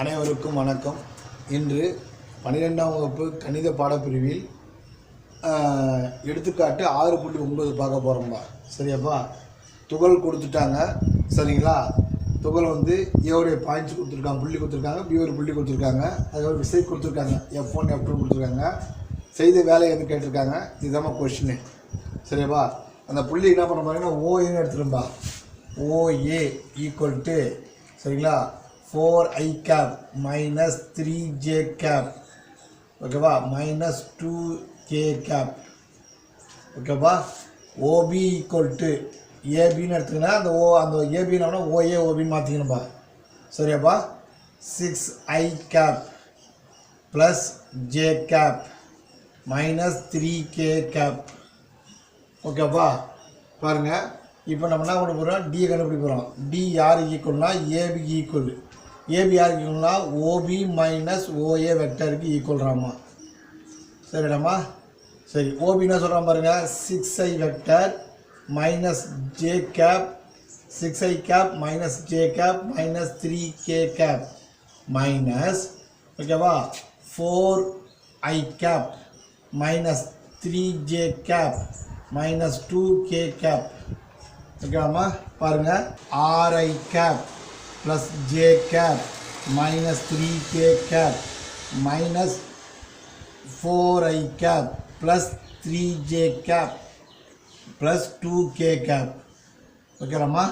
அனைவருக்கும் வணக்கம். இன்று பன்னிரெண்டாம் வகுப்பு கணித பாடப்பிரிவில் எடுத்துக்காட்டு ஆறு புள்ளி ஒன்பது பார்க்க போகிறோம்பா சரியாப்பா? துகள் கொடுத்துட்டாங்க. சரிங்களா? துகள் வந்து ஏவுடைய பாயிண்ட்ஸ் கொடுத்துருக்காங்க. புள்ளி கொடுத்துருக்காங்க. பி ஒரு புள்ளி கொடுத்துருக்காங்க. அதுக்கப்புறம் விசை கொடுத்துருக்காங்க. எஃப் ஒன் எஃப் டூ கொடுத்துருக்காங்க. செய்த வேலை எது கேட்டிருக்காங்க? இதுதான் கொஷினு சரியாப்பா? அந்த புள்ளி என்ன பண்ண பாருங்கன்னா ஓஏன்னு எடுத்துரும்பா. ஓஏ ஈக்குவல் டு சரிங்களா? Four I cap minus three J cap ஓகேவா மைனஸ் டூ கே கேப் ஓகேவா ஓபி ஈக்குவல் டு ஏபின்னு எடுத்துக்கினா அந்த ஓ அந்த ஏபின்னா ஓஏ ஓபின்னு மாற்றிக்கணும்பா சரியாப்பா six I cap plus J cap minus three K cap ஓகேப்பா பாருங்கள் இப்போ நம்ம என்ன பண்ண போகிறோம் டி கண்டுபிடிக்க போகிறோம் டி யார் ஈக்குவல்னா ஏபி ஈக்குவல் ஏபிஆர் ஈக்குவல்னா ஓபி மைனஸ் ஓஏ வெக்டருக்கு ஈக்குவல்றாமா சரிடாமா சரி ஓபின்னா சொல்கிறோம் பாருங்கள் six I vector minus J cap six I cap minus J cap minus three K cap minus ஓகேவா four I cap minus three J cap minus two K cap ஓகேவாம்மா பாருங்கள் R I cap plus J cap minus three K cap minus four I cap plus three J cap plus two K cap ஓகேலாம்மா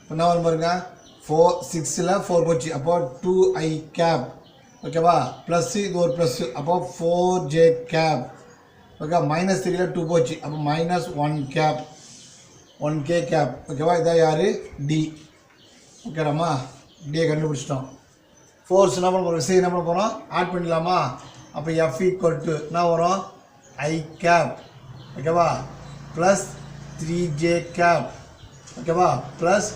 இப்போ என்ன வரும் பாருங்க? Four சிக்ஸில் four போச்சு. அப்போது two I cap ஓகேவா plus இது ஒரு ப்ளஸ் அப்போது four J cap okay minus த்ரீல டூ போச்சு. அப்போ minus one cap one K cap ஓகேவா இதான் யார்? டி ஓகேடாம்மா இப்படியே கண்டுபிடிச்சிட்டோம். ஃபோர்ஸ் என்ன பண்ண போகிறோம் விசை என்ன பண்ண போகிறோம் ஆட் பண்ணிடலாமா? அப்போ எஃப் ஈக்குவல் டு என்ன வரும்? ஐ கேப் ஓகேவா ப்ளஸ் த்ரீ ஜே கேப் ஓகேவா ப்ளஸ்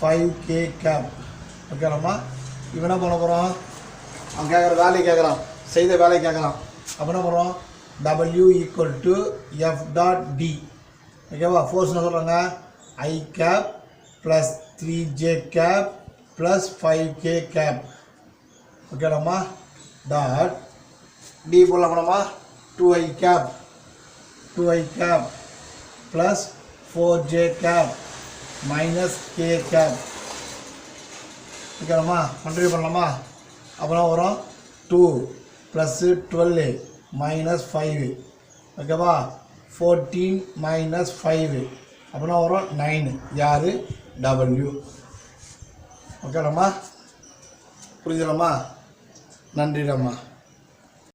ஃபைவ் கே கேப் ஓகேலாம்மா இப்போ என்ன பண்ண போகிறோம் அவன் கேட்குற வேலையை கேட்குறான் செய்த வேலையை கேட்குறான் அப்போ என்ன பண்ணுறோம் W equal to F dot D ஓகேவா ஃபோர்ஸ் என்ன சொல்கிறாங்க I cap plus three J cap plus five K cap ஓகேடாம்மா dot D போடலாமாம்மா two I cap two I cap plus four J cap minus K cap ஓகேலாமா continue பண்ணலாமா? அப்புறம் வரும். Two plus twelve minus five ஓகேவா fourteen minus five அப்புறம் வரும் nine யார்? W ஓகேடாம்மா புரிஞ்சுலாமா நன்றிடாம்மா